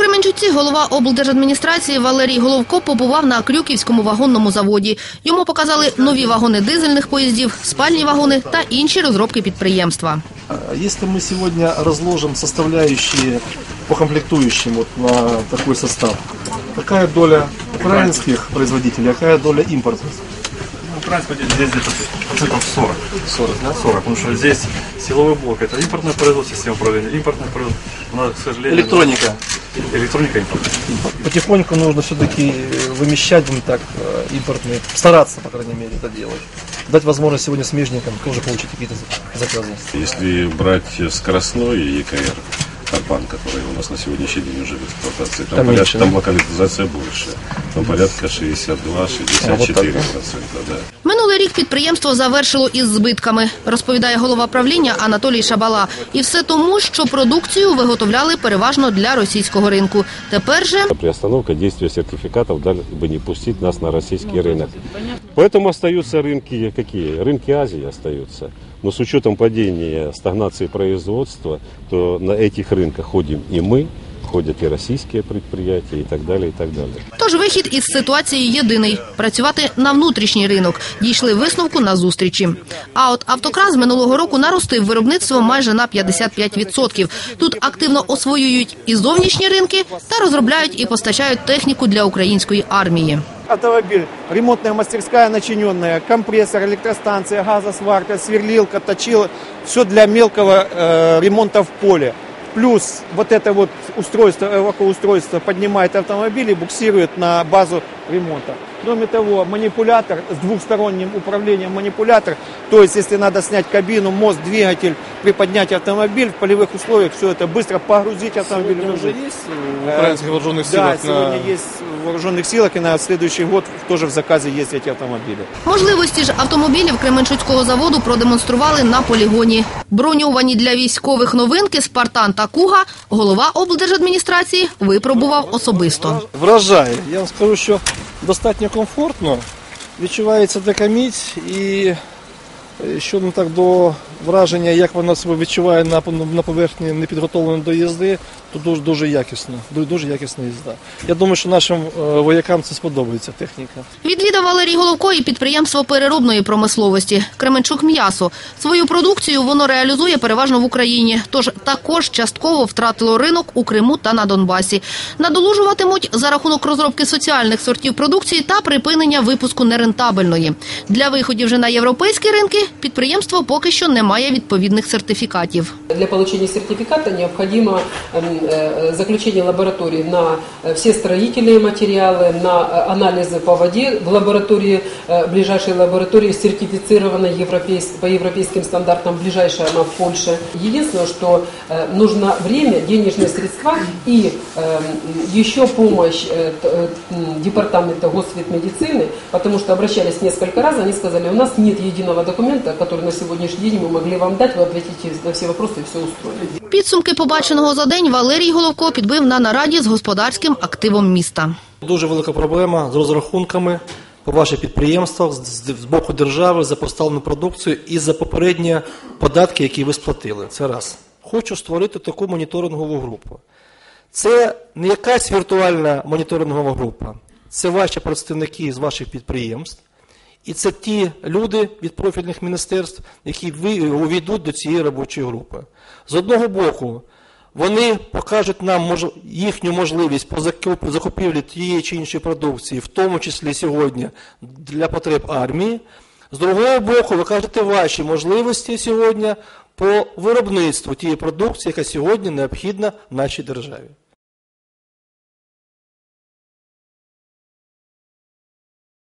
Кременчуці голова облдержадміністрації Валерій Головко побував на Крюківському вагонному заводі. Йому показали нові вагони дизельних поїздів, спальні вагони та інші розробки підприємства. Если мы сегодня разложим составляющие по комплектующим вот на такой состав, какая доля украинских производителей, а какая доля импортных? Ну, транспорте здесь где-то процентов 40. 40, да? 40, потому что здесь силовой блок, это импортное производство, система управления, импортное производство. Нас, к сожалению, Электроника. электроника импортная. Потихоньку нужно все-таки вымещать, будем так, э, импортные, стараться, по крайней мере, это делать. Дать возможность сегодня смежникам тоже получить какие-то заказы. Если брать скоростной ЕКР, Арбан, который у нас на сегодняшний день уже в эксплуатации, там, Там порядка, меньше, там да? локализация больше. Там порядка 62-64 так, да? процента, да. Минулий рік підприємство завершило із збитками, розповідає голова правління Анатолій Шабала. І все тому, що продукцію виготовляли переважно для російського ринку. Тепер же Приостановка действия сертификатов, дабы не пустить нас на российский рынок. Поэтому остаются рынки какие? Рынки Азии остаются. Но с учетом падения стагнации производства, то на этих рынках ходим и мы, ходят и российские предприятия и так далее, и так далее. Тож вихід із ситуації єдиний працювати на внутрішній ринок. Дійшли висновку на зустрічі. А от автокран з минулого року наростив виробництво майже на 55%. Тут активно освоюють і зовнішні ринки та розробляють і постачають техніку для української армії. автомобиль, ремонтная мастерская начиненная, компрессор, электростанция, газосварка, сверлилка, точила. Все для мелкого э, ремонта в поле. Плюс вот это вот устройство, эвакоустройство поднимает автомобиль буксирует на базу ремонта. Кроме того, манипулятор с двухсторонним управлением манипулятор, то есть если надо снять кабину, мост, двигатель, приподнять автомобиль в полевых условиях, все это быстро погрузить автомобиль. Сегодня уже выгрузить. есть в украинских вооруженных Да, силах сегодня на... есть в вооруженных силах, и на следующий год тоже в заказе есть эти автомобили. Можливості ж автомобілів Кременчуцького заводу продемонстрували на полігоні. Броньовані для військових новинки Спартан та Куга голова облдержадміністрації випробував особисто. Вражає. Я вам скажу, що достатньо комфортно, відчувається така міць і що не так до враження, як вона себе відчуває на, на поверхні непідготовленої до їзди, то дуже, дуже якісно. Дуже, дуже якісна їзда. Я думаю, що нашим е, воякам це сподобається техніка. Відвідав Валерій Головко і підприємство переробної промисловості Кременчук М'ясо. Свою продукцію воно реалізує переважно в Україні, тож також частково втратило ринок у Криму та на Донбасі. Надолужуватимуть за рахунок розробки соціальних сортів продукції та припинення випуску нерентабельної. Для виходів вже на європейські ринки підприємство поки що не має відповідних сертифікатів. Для получения сертификата необходимо эм, э, заключение лаборатории на э, все строительные материалы, на э, анализы по воде в лаборатории, э, ближайшей лаборатории сертифицированной европейс- по европейским стандартам, ближайшая она в Польше. Единственное, что э, нужно время, денежные средства и эм, еще помощь э, т- э, м, департамента госветмедицины, потому что обращались несколько раз, они сказали, у нас нет единого документа, который на сегодняшний день мы могли вам дать, вы ответите на все вопросы и все устроите. Підсумки побаченого за день Валерій Головко підбив на нараді з господарським активом міста. Дуже велика проблема з розрахунками по ваших підприємствах з боку держави за поставлену продукцію і за попередні податки, які ви сплатили. Це раз. Хочу створити таку моніторингову групу. Це не якась віртуальна моніторингова група, це ваші представники з ваших підприємств. І це ті люди від профільних міністерств, які увійдуть до цієї робочої групи. З одного боку, вони покажуть нам їхню можливість по закупівлі тієї чи іншої продукції, в тому числі сьогодні для потреб армії. З другого боку, ви кажете ваші можливості сьогодні по виробництву тієї продукції, яка сьогодні необхідна нашій державі.